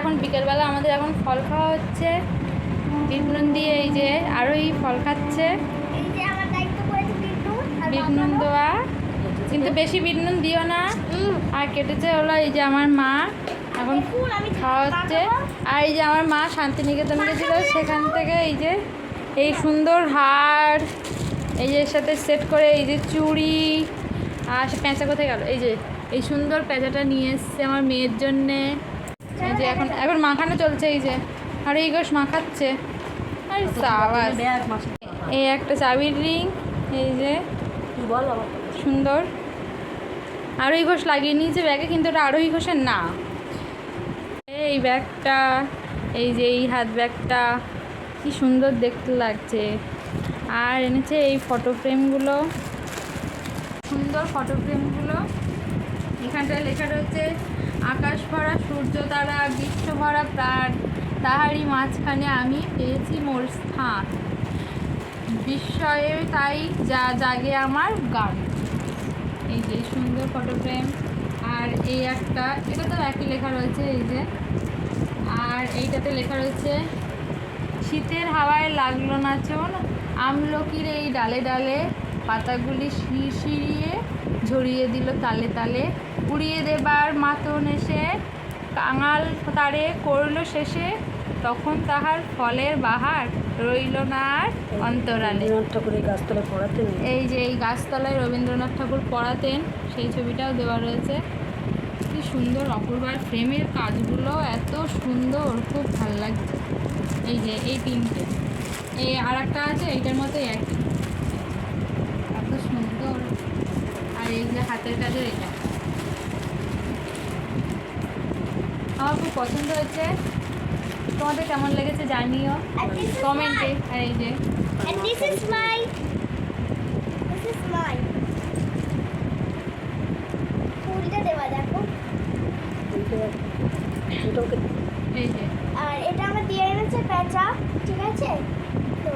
এখন বিকেলবেলা আমাদের এখন ফল খাওয়া হচ্ছে। বিটনুন দিয়ে এই যে আরও এই ফল খাচ্ছে বিটনুন দেওয়া কিন্তু বেশি বিটনুন দিও না। আর কেটেছে হলো এই যে আমার মা। এখন খাওয়া হচ্ছে। আর এই যে আমার মা শান্তিনিকেতন গেছিল সেখান থেকে এই যে এই সুন্দর হার। এই যে এর সাথে সেট করে এই যে চুড়ি। আর সে প্যাঁচা কোথায় গেল? এই যে এই সুন্দর প্যাঁচাটা নিয়ে এসছে আমার মেয়ের জন্যে। এই যে এখন এখন মাখানো চলছে এই যে। আর এই গোস মাখাচ্ছে। আর সাবাস। এই একটা চাবির রিং এই যে। সুন্দর। আরোই ঘোষ লাগিয়ে নিয়েছে ব্যাগে কিন্তু ওটা আরোই ঘোষের না। এই ব্যাগটা এই যে এই হাত ব্যাগটা কি সুন্দর দেখতে লাগছে। আর এনেছে এই ফটো ফ্রেমগুলো। সুন্দর ফটো ফ্রেমগুলো। এখানটায় লেখা রয়েছে আকাশ ভরা, সূর্য তারা বিশ্ব ভরা প্রাণ, তাহারই মাঝখানে আমি পেয়েছি মোর স্থান। বিস্ময়ে তাই যা জাগে আমার গান। এই যে সুন্দর ফটো ফ্রেম আর এই একটা, এটা তো একই লেখা রয়েছে, এই যে। আর এইটাতে লেখা রয়েছে, শীতের হাওয়ায় লাগল না চোন, আমলকির এই ডালে ডালে, পাতাগুলি শিরশিরিয়ে ঝরিয়ে দিল তালে তালে উড়িয়ে দেবার মাতন এসে কাঙাল তারে করল শেষে তখন তাহার ফলের বাহার রইল না আর অন্তরালে। ঠাকুর এই গাছতলায় পড়াতেন? এই যে এই গাছতলায় রবীন্দ্রনাথ ঠাকুর পড়াতেন সেই ছবিটাও দেওয়া রয়েছে। কি সুন্দর অপূর্বার ফ্রেমের কাজগুলো এত সুন্দর খুব ভালো লাগছে এই যে এই তিনটে। এই আর একটা আছে এইটার মতোই একই। এত সুন্দর। আর এই যে হাতের কাজের এটা। আমার খুব পছন্দ হয়েছে। তোমাদের কেমন লেগেছে জানিও। কমেন্টে আর এই যে And this is mine. This is mine. ফুলটা দেওয়া দেখো এটা ওকে এই যে আর এটা আমার দিয়ে এনেছে পেঁচা ঠিক আছে তো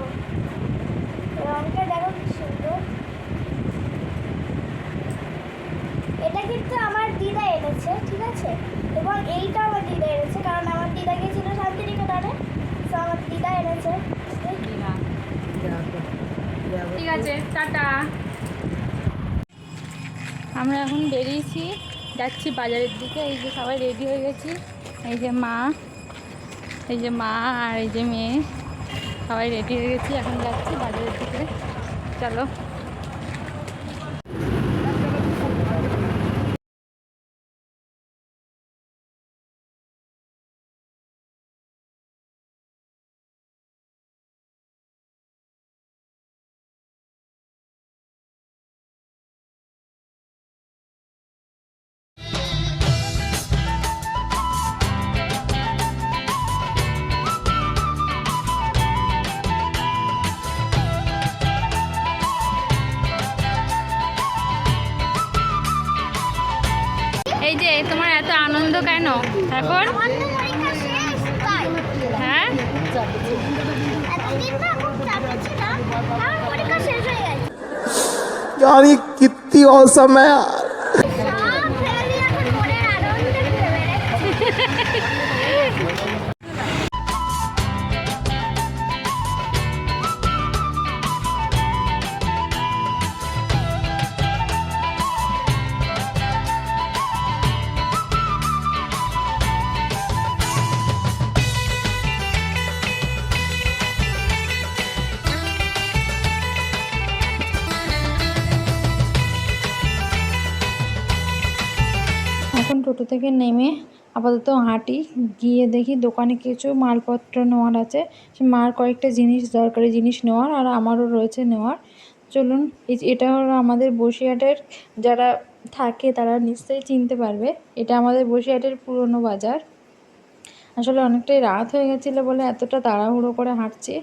রংটা দেখো কি সুন্দর এটা কিন্তু আমার দিদা এনেছে ঠিক আছে এবং এইটা আমার দিদা এনেছে কারণ আমার দিদা গেছিল শান্তিনিকেতনে ঠিক আছে টাটা আমরা এখন বেরিয়েছি, যাচ্ছি বাজারের দিকে। এই যে সবাই রেডি হয়ে গেছি। এই যে মা, এই যে মা আর এই যে মেয়ে, সবাই রেডি হয়ে গেছি। এখন যাচ্ছি বাজারের দিকে। চলো। শেষ হয়ে গেছে यार ये कितनी औसम है यार এখন টোটো থেকে নেমে আপাতত হাঁটি, গিয়ে দেখি দোকানে কিছু মালপত্র নেওয়ার আছে। সে মার কয়েকটা জিনিস, দরকারি জিনিস নেওয়ার আর আমারও রয়েছে নেওয়ার। চলুন এটা হলো আমাদের বসিরহাটের, যারা থাকে তারা নিশ্চয়ই চিনতে পারবে, এটা আমাদের বসিরহাটের পুরনো বাজার। আসলে অনেকটাই রাত হয়ে গেছিল বলে এতটা তাড়াহুড়ো করে হাঁটছি,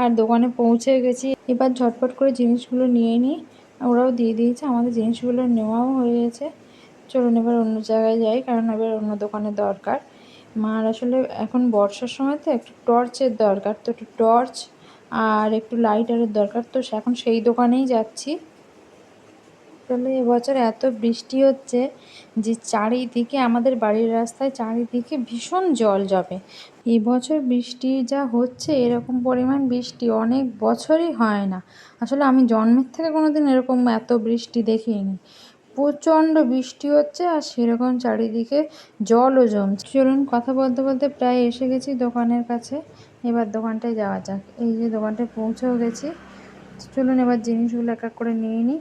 আর দোকানে পৌঁছে গেছি। এবার ঝটপট করে জিনিসগুলো নিয়ে নিই, ওরাও দিয়ে দিয়েছে, আমাদের জিনিসগুলো নেওয়াও হয়ে গেছে। চলুন এবার অন্য জায়গায় যাই, কারণ এবার অন্য দোকানে দরকার। মার আসলে এখন বর্ষার সময় তো একটু টর্চের দরকার, তো একটু টর্চ আর একটু লাইটারের দরকার। তো এখন সেই দোকানেই যাচ্ছি। আসলে এবছর এত বৃষ্টি হচ্ছে যে চারিদিকে, আমাদের বাড়ির রাস্তায় চারিদিকে ভীষণ জল জমে। এবছর বৃষ্টি যা হচ্ছে, এরকম পরিমাণ বৃষ্টি অনেক বছরই হয় না। আসলে আমি জন্মের থেকে কোনো দিন এরকম এত বৃষ্টি দেখিনি। প্রচণ্ড বৃষ্টি হচ্ছে আর সেরকম চারিদিকে জলও জমছে। চলুন কথা বলতে বলতে প্রায় এসে গেছি দোকানের কাছে। এবার দোকানটায় যাওয়া যাক। এই যে দোকানটায় পৌঁছেও গেছি। চলুন এবার জিনিসগুলো এক এক করে নিয়ে নিই।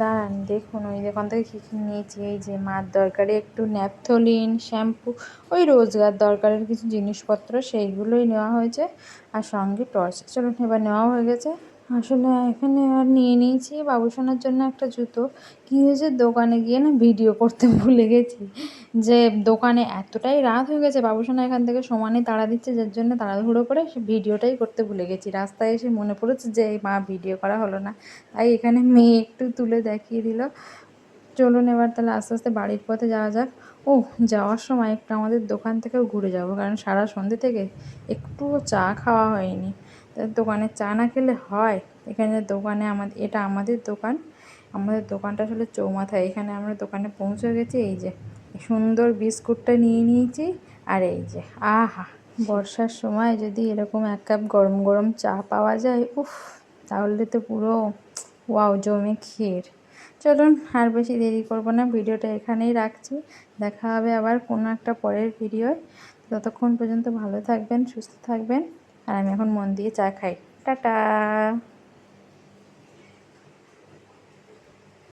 দাঁড়ান, দেখুন ওই দোকান থেকে কী কী নিয়েছি। এই যে মার দরকারি একটু ন্যাপথলিন, শ্যাম্পু, ওই রোজগার দরকারের কিছু জিনিসপত্র সেইগুলোই নেওয়া হয়েছে। আর সঙ্গে টর্চ। চলুন এবার নেওয়া হয়ে গেছে। আসলে এখানে আর নিয়ে নিয়েছি। বাবুসোনার জন্য একটা জুতো। কী হয়েছে? দোকানে গিয়ে না ভিডিও করতে ভুলে গেছি। যে দোকানে এতটাই রাত হয়ে গেছে, বাবুসোনা এখান থেকে সমানে তাড়া দিচ্ছে, যার জন্য তাড়াহুড়ো করে সে ভিডিওটাই করতে ভুলে গেছি। রাস্তায় এসে মনে পড়েছে যে মা, ভিডিও করা হলো না। তাই এখানে মেয়ে একটু তুলে দেখিয়ে দিল। চলুন এবার তাহলে আস্তে আস্তে বাড়ির পথে যাওয়া যাক। ও যাওয়ার সময় একটু আমাদের দোকান থেকেও ঘুরে যাব, কারণ সারা সন্ধ্যে থেকে একটুও চা খাওয়া হয়নি। দোকানে চা না খেলে হয়? এখানে দোকানে আমাদের, এটা আমাদের দোকান। আমাদের দোকানটা আসলে চৌমাথায় এখানে আমরা দোকানে পৌঁছে গেছি, এই যে সুন্দর বিস্কুটটা নিয়ে নিয়েছি আর এই যে, আহা! বর্ষার সময় যদি এরকম এক কাপ গরম গরম চা পাওয়া যায়, উফ! তাহলে তো পুরো, ওয়াও, জমে ক্ষীর। চলুন, আর বেশি দেরি করব না, ভিডিওটা এখানেই রাখছি। দেখা হবে আবার কোনো একটা পরের ভিডিওয়। ততক্ষণ পর্যন্ত ভালো থাকবেন, সুস্থ থাকবেন। আর আমি এখন মন দিয়ে চা খাই। টাটা!